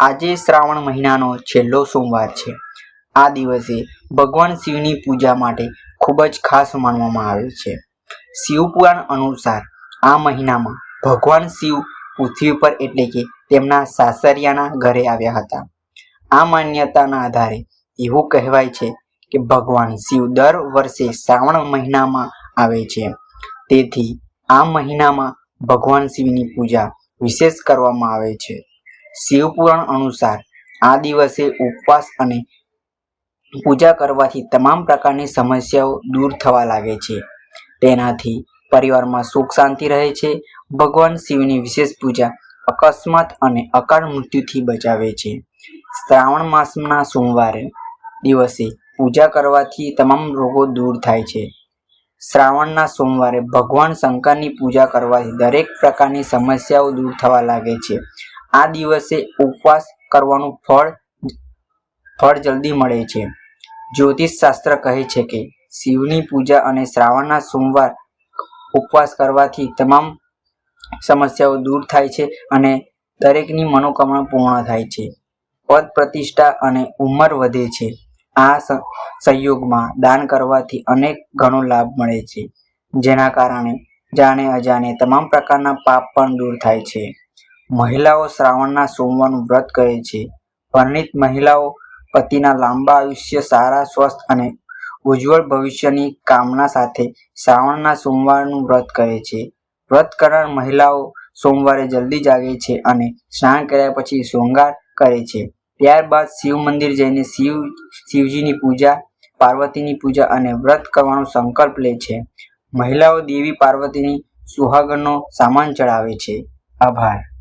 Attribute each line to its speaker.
Speaker 1: આજે શ્રાવણ મહિનાનો છેલ્લો સોમવાર છે. આ દિવસે ભગવાન શિવની પૂજા માટે ખૂબ જ ખાસ માનવામાં આવે છે. શિવપુરાણ અનુસાર આ મહિનામાં ભગવાન શિવ પૃથ્વી પર એટલે કે તેમના સાસરિયાના ઘરે આવ્યા હતા. આ માન્યતાના આધારે એવું કહેવાય છે કે ભગવાન શિવ દર વર્ષે શ્રાવણ મહિનામાં આવે છે. તેથી આ મહિનામાં ભગવાન શિવની પૂજા વિશેષ કરવામાં આવે છે. શિવપુરાણ અનુસાર આ દિવસે ઉપવાસ અને પૂજા કરવાથી તમામ પ્રકારની સમસ્યાઓ દૂર થવા લાગે છે. તેનાથી પરિવારમાં સુખ શાંતિ રહે છે. ભગવાન શિવની વિશેષ પૂજા અકસ્માત અને અકાળ મૃત્યુથી બચાવે છે. શ્રાવણ માસના સોમવારે દિવસે પૂજા કરવાથી તમામ રોગો દૂર થાય છે. શ્રાવણના સોમવારે ભગવાન શંકરની પૂજા કરવાથી દરેક પ્રકારની સમસ્યાઓ દૂર થવા લાગે છે. આ દિવસે ઉપવાસ કરવાનું ફળ ફળ જલ્દી મળે છે. જ્યોતિષ શાસ્ત્ર કહે છે કે, શિવની પૂજા અને શ્રાવણના સોમવાર ઉપવાસ કરવાથી તમામ સમસ્યાઓ દૂર થાય છે અને દરેકની મનોકામના પૂર્ણ થાય છે. પદ પ્રતિષ્ઠા અને ઉંમર વધે છે. આ સંયોગમાં દાન કરવાથી અનેક ઘણો લાભ મળે છે. જેના કારણે જાણે અજાણે તમામ પ્રકારના પાપ પણ દૂર થાય છે. મહિલાઓ શ્રાવણના સોમવારનું વ્રત કરે છે. પરણિત મહિલાઓ પતિના લાંબા આયુષ્ય, સારા સ્વસ્થ અને ઉજ્જવળ ભવિષ્યની કામના સાથે શ્રાવણના સોમવારનું વ્રત કરે છે. વ્રત કરનાર મહિલાઓ સોમવારે જલ્દી જાગે છે અને સ્નાન કર્યા પછી શૃંગાર કરે છે. ત્યારબાદ શિવ મંદિર જઈને શિવ, શિવજીની પૂજા, પાર્વતીની પૂજા અને વ્રત કરવાનો સંકલ્પ લે છે. મહિલાઓ દેવી પાર્વતીની સુહાગનનો સામાન ચડાવે છે. આભાર.